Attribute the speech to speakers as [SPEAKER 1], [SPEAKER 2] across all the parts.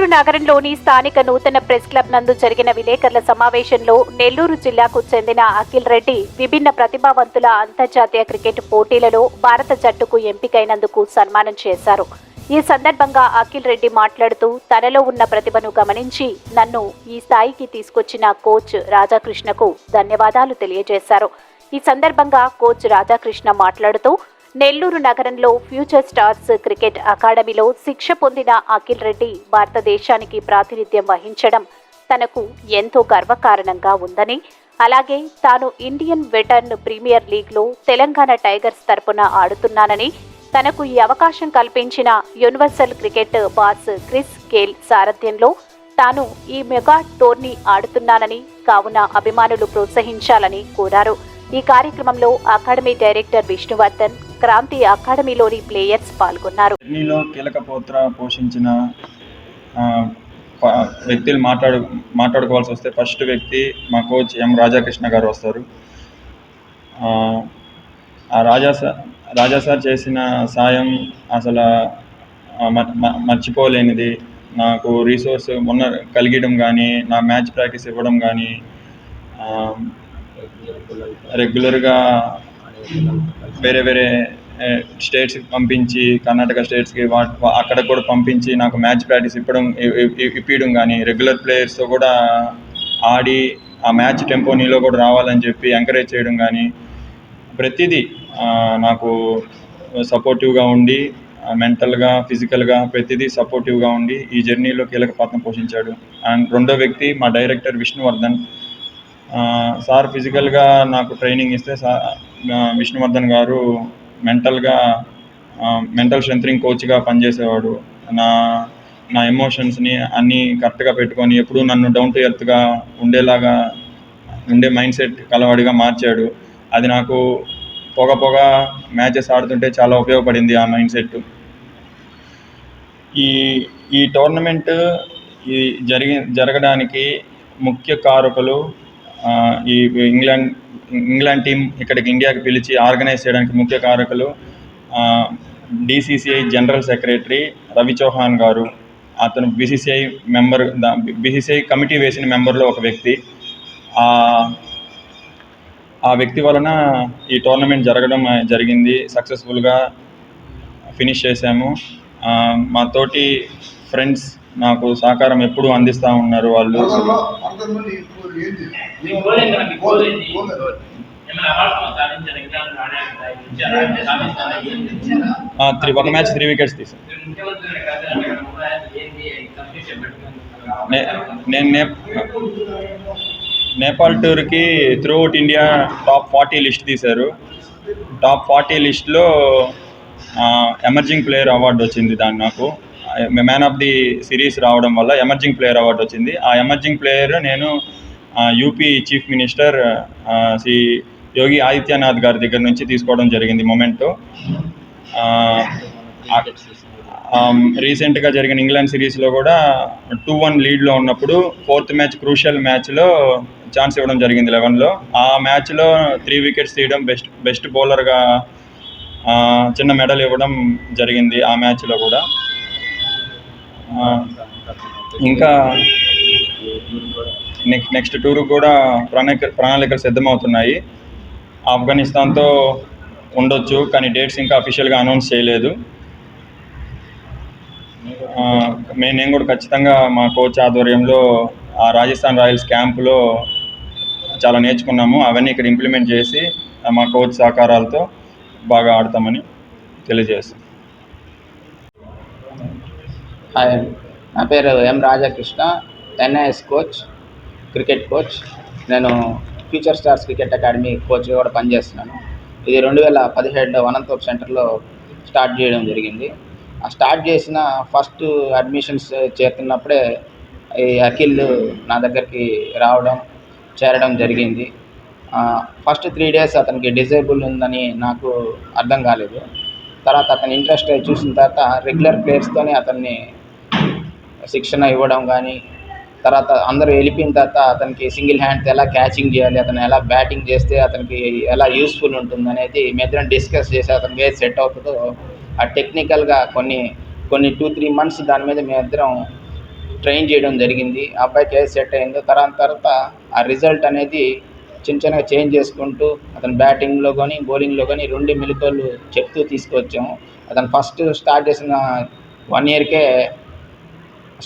[SPEAKER 1] నెల్లూరు నగరంలోని స్థానిక నూతన ప్రెస్ క్లబ్ నందు జరిగిన విలేకరుల సమావేశంలో నెల్లూరు జిల్లాకు చెందిన అఖిల్ రెడ్డి విభిన్న ప్రతిభావంతుల అంతర్జాతీయ క్రికెట్ పోటీలలో భారత జట్టుకు ఎంపికైనందుకు సన్మానం చేశారు. ఈ సందర్భంగా అఖిల్ రెడ్డి మాట్లాడుతూ తనలో ఉన్న ప్రతిభను గమనించి నన్ను ఈ స్థాయికి తీసుకొచ్చిన కోచ్ రాధాకృష్ణకు ధన్యవాదాలు తెలియజేశారు. ఈ సందర్భంగా కోచ్ రాధాకృష్ణ మాట్లాడుతూ నెల్లూరు నగరంలో ఫ్యూచర్ స్టార్స్ క్రికెట్ అకాడమీలో శిక్ష పొందిన అఖిల్ రెడ్డి భారతదేశానికి ప్రాతినిధ్యం వహించడం తనకు ఎంతో గర్వకారణంగా ఉందని అలాగే తాను ఇండియన్ వెటర్న్ ప్రీమియర్ లీగ్లో తెలంగాణ టైగర్స్ తరపున ఆడుతున్నానని తనకు ఈ అవకాశం కల్పించిన universal cricket boss Chris Gayle సారథ్యంలో తాను ఈ మెగా టోర్నీ ఆడుతున్నానని కావున అభిమానులు ప్రోత్సహించాలని కోరారు. ఈ కార్యక్రమంలో అకాడమీ డైరెక్టర్ విష్ణువర్ధన్ క్రాంతి అకాడమీలోని ప్లేయర్స్ పాల్గొన్నారు.
[SPEAKER 2] జర్నీలో కీలక పాత్ర పోషించిన వ్యక్తులు మాట్లాడు మాట్లాడుకోవాల్సి వస్తే ఫస్ట్ వ్యక్తి మా కోచ్ ఎం రాజాకృష్ణ గారు వస్తారు. ఆ, రాజా సార్ రాజా సార్ చేసిన సాయం అసలు మ- మర్చిపోలేనిది. నాకు రీసోర్స్ మొన్న కలిగడం కానీ నా మ్యాచ్ ప్రాక్టీస్ ఇవ్వడం కానీ రెగ్యులర్గా వేరే వేరే స్టేట్స్కి పంపించి కర్ణాటక స్టేట్స్కి అక్కడ కూడా పంపించి నాకు మ్యాచ్ ప్రాక్టీస్ ఇప్పడం ఇప్పించడం కానీ రెగ్యులర్ ప్లేయర్స్తో కూడా ఆడి ఆ మ్యాచ్ టెంపో నీలో కూడా రావాలని చెప్పి ఎంకరేజ్ చేయడం కానీ ప్రతిదీ నాకు సపోర్టివ్గా ఉండి మెంటల్గా ఫిజికల్గా ప్రతిదీ సపోర్టివ్గా ఉండి ఈ జర్నీలో కీలక పాత్ర పోషించాడు. అండ్ రెండో వ్యక్తి మా డైరెక్టర్ విష్ణువర్ధన్. సార్ ఫిజికల్గా నాకు ట్రైనింగ్ ఇస్తే సార్ విష్ణువర్ధన్ గారు మెంటల్గా మెంటల్ స్ట్రెంథనింగ్ కోచ్గా పనిచేసేవాడు. నా నా ఎమోషన్స్ని అన్నీ కరెక్ట్గా పెట్టుకొని ఎప్పుడూ నన్ను డౌన్ టు ఎర్త్గా ఉండేలాగా ఉండే మైండ్ సెట్ కలవాడిగా మార్చాడు. అది నాకు పొగ పొగ మ్యాచెస్ ఆడుతుంటే చాలా ఉపయోగపడింది ఆ మైండ్ సెట్. ఈ ఈ టోర్నమెంట్ ఈ జరిగి జరగడానికి ముఖ్య కారకులు ఈ ఇంగ్లాండ్ ఇంగ్లాండ్ టీం ఇక్కడికి ఇండియాకి పిలిచి ఆర్గనైజ్ చేయడానికి ముఖ్య కారకులు DCCI general secretary Ravi Chauhan గారు అతను బీసీసీఐ మెంబర్ బీసీసీఐ కమిటీ వేసిన మెంబర్లో ఒక వ్యక్తి. ఆ వ్యక్తి వలన ఈ టోర్నమెంట్ జరగడం జరిగింది. సక్సెస్ఫుల్గా ఫినిష్ చేశాము. మా తోటి ఫ్రెండ్స్ నాకు సహకారం ఎప్పుడూ అందిస్తూ ఉన్నారు వాళ్ళు. ఒక మ్యాచ్ త్రీ వికెట్స్ తీసాను నేను నే నేపాల్ టూర్కి throughout India top forty list తీశారు. టాప్ ఫార్టీ లిస్ట్లో ఎమర్జింగ్ ప్లేయర్ అవార్డు వచ్చింది దాన్ని నాకు. మ్యాన్ ఆఫ్ ది సిరీస్ రావడం వల్ల ఎమర్జింగ్ ప్లేయర్ అవార్డు వచ్చింది. ఆ ఎమర్జింగ్ ప్లేయర్ నేను UP chief minister Shri Yogi Adityanath గారి దగ్గర నుంచి తీసుకోవడం జరిగింది మొమెంటో. రీసెంట్గా జరిగిన ఇంగ్లాండ్ సిరీస్లో కూడా టూ వన్ లీడ్లో ఉన్నప్పుడు ఫోర్త్ మ్యాచ్ క్రూషియల్ మ్యాచ్లో ఛాన్స్ ఇవ్వడం జరిగింది లెవెన్లో. ఆ మ్యాచ్లో త్రీ వికెట్స్ తీయడం బెస్ట్ బెస్ట్ బౌలర్గా చిన్న మెడల్ ఇవ్వడం జరిగింది ఆ మ్యాచ్లో కూడా. ఇంకా నెక్స్ట్ నెక్స్ట్ టూర్ కూడా ప్రణాళిక ప్రణాళికలు సిద్ధమవుతున్నాయి. ఆఫ్ఘనిస్తాన్తో ఉండొచ్చు కానీ డేట్స్ ఇంకా అఫీషియల్గా అనౌన్స్ చేయలేదు. మేము మే- నేను కూడా ఖచ్చితంగా మా కోచ్ ఆధ్వర్యంలో ఆ రాజస్థాన్ రాయల్స్ క్యాంపులో చాలా నేర్చుకున్నాము. అవన్నీ ఇక్కడ ఇంప్లిమెంట్ చేసి మా కోచ్ సహకారాలతో బాగా ఆడతామని తెలియజేస్తాం.
[SPEAKER 3] హాయ్ నా పేరు M Radhakrishna NIS coach cricket coach. నేను ఫ్యూచర్ స్టార్స్ క్రికెట్ అకాడమీ కోచ్గా కూడా పనిచేస్తున్నాను. ఇది రెండు వేల పదిహేడులో అనంతపురం సెంటర్లో స్టార్ట్ చేయడం జరిగింది. ఆ స్టార్ట్ చేసిన ఫస్ట్ అడ్మిషన్స్ చేరుతున్నప్పుడే ఈ అఖిల్ నా దగ్గరికి రావడం చేరడం జరిగింది. ఫస్ట్ త్రీ డేస్ అతనికి డిజేబుల్ ఉందని నాకు అర్థం కాలేదు. తర్వాత అతని ఇంట్రెస్ట్ చూసిన తర్వాత రెగ్యులర్ ప్లేయర్స్తోనే అతన్ని శిక్షణ ఇవ్వడం కానీ తర్వాత అందరూ వెళ్ళిపోయిన తర్వాత అతనికి సింగిల్ హ్యాండ్ ఎలా క్యాచింగ్ చేయాలి అతను ఎలా బ్యాటింగ్ చేస్తే అతనికి ఎలా యూస్ఫుల్ ఉంటుంది అనేది మేమిద్దరం డిస్కస్ చేసి అతనికి ఏది సెట్ అవుతుందో ఆ టెక్నికల్గా కొన్ని కొన్ని టూ త్రీ మంత్స్ దాని మీద మేమిద్దరం ట్రైన్ చేయడం జరిగింది. ఆ అబ్బాయికి ఏది సెట్ అయిందో తర్వాత తర్వాత ఆ రిజల్ట్ అనేది చిన్న చిన్నగా చేంజ్ చేసుకుంటూ అతను బ్యాటింగ్లో కానీ బౌలింగ్లో కానీ రెండు మెలకువలు చెప్తూ తీసుకొచ్చాము. అతను ఫస్ట్ స్టార్ట్ చేసిన వన్ ఇయర్కే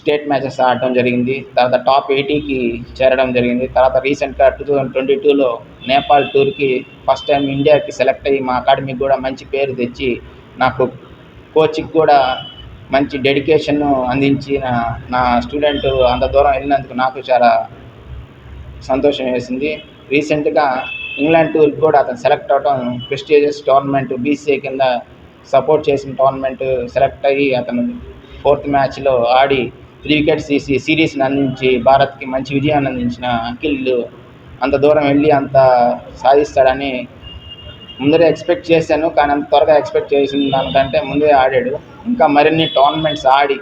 [SPEAKER 3] స్టేట్ మ్యాచెస్ ఆడటం జరిగింది. తర్వాత టాప్ ఎయిటీకి చేరడం జరిగింది. తర్వాత రీసెంట్గా టూ థౌజండ్ ట్వంటీ టూలో నేపాల్ టూర్కి ఫస్ట్ టైం ఇండియాకి సెలెక్ట్ అయ్యి మా అకాడమీకి కూడా మంచి పేరు తెచ్చి నాకు కోచ్కి కూడా మంచి డెడికేషన్ అందించిన నా స్టూడెంట్ అంత దూరం వెళ్ళినందుకు నాకు చాలా సంతోషం వేసింది. రీసెంట్గా ఇంగ్లాండ్ టూర్కి కూడా అతను సెలెక్ట్ అవడం ప్రెస్టీజియస్ టోర్నమెంట్ బీసీఏ కింద సపోర్ట్ చేసిన టోర్నమెంట్ సెలెక్ట్ అయ్యి అతను ఫోర్త్ మ్యాచ్లో ఆడి త్రీ వికెట్స్ తీసి సిరీస్ని అందించి భారత్కి మంచి విజయాన్ని అందించిన అఖిల్ అంత దూరం వెళ్ళి అంత సాధిస్తాడని ముందరే ఎక్స్పెక్ట్ చేశాను. కానీ అంత త్వరగా ఎక్స్పెక్ట్ చేసిన దానికంటే ముందే ఆడాడు. ఇంకా మరిన్ని టోర్నమెంట్స్ ఆడి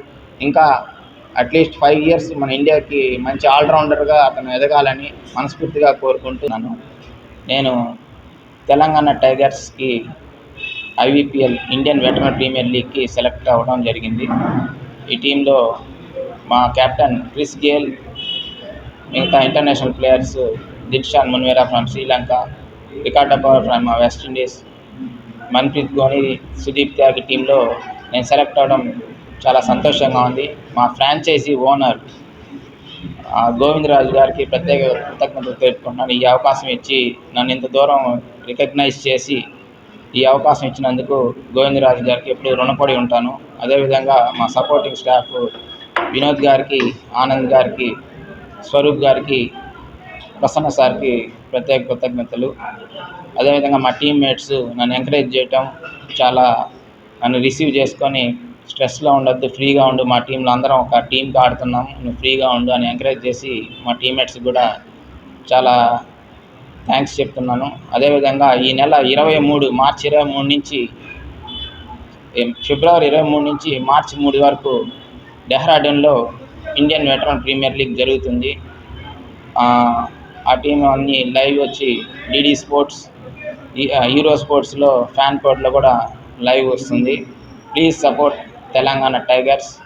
[SPEAKER 3] ఇంకా అట్లీస్ట్ ఫైవ్ ఇయర్స్ మన ఇండియాకి మంచి ఆల్రౌండర్గా అతను ఎదగాలని మనస్ఫూర్తిగా కోరుకుంటున్నాను. నేను తెలంగాణ టైగర్స్కి ఐవీపీఎల్ ఇండియన్ వెటరన్ ప్రీమియర్ లీగ్కి సెలెక్ట్ అవ్వడం జరిగింది. ఈ టీంలో మా కెప్టెన్ క్రిస్ గేల్ మిగతా international players Dilshan Munaweera from Sri Lanka Ricardo Powell from West Indies Manpreet Dhoni Sudeep Tyagi టీంలో నేను సెలెక్ట్ అవ్వడం చాలా సంతోషంగా ఉంది. మా ఫ్రాంచైజీ ఓనర్ ఆ, గోవిందరాజు గారికి ప్రత్యేక కృతజ్ఞతలు తెలుపుకుంటున్నాను. ఈ అవకాశం ఇచ్చి నన్ను ఇంత దూరం రికగ్నైజ్ చేసి ఈ అవకాశం ఇచ్చినందుకు గోవిందరాజు గారికి ఎప్పుడు రుణపడి ఉంటాను. అదేవిధంగా మా సపోర్టింగ్ స్టాఫ్ వినోద్ గారికి ఆనంద్ గారికి స్వరూప్ గారికి ప్రసన్న సార్కి ప్రత్యేక కృతజ్ఞతలు. అదేవిధంగా మా టీమ్మేట్స్ నన్ను ఎంకరేజ్ చేయటం చాలా నన్ను రిసీవ్ చేసుకొని స్ట్రెస్లో ఉండొద్దు ఫ్రీగా ఉండు. మా టీంలో అందరం ఒక టీంకి ఆడుతున్నాం. నువ్వు ఫ్రీగా ఉండు అని ఎంకరేజ్ చేసి మా టీమ్మేట్స్ కూడా చాలా థ్యాంక్స్ చెప్తున్నాను. అదేవిధంగా ఈ నెల ఇరవై మూడు మార్చి ఇరవై మూడు నుంచి ఫిబ్రవరి ఇరవై మూడు నుంచి మార్చి మూడు వరకు డెహ్రాడూన్లో ఇండియన్ వెటరన్ ప్రీమియర్ లీగ్ జరుగుతుంది. ఆ, టీం అన్ని లైవ్ వచ్చి డిడి స్పోర్ట్స్ హీరో స్పోర్ట్స్లో ఫ్యాన్ కోడ్లో కూడా లైవ్ వస్తుంది. Please support Telangana Tigers.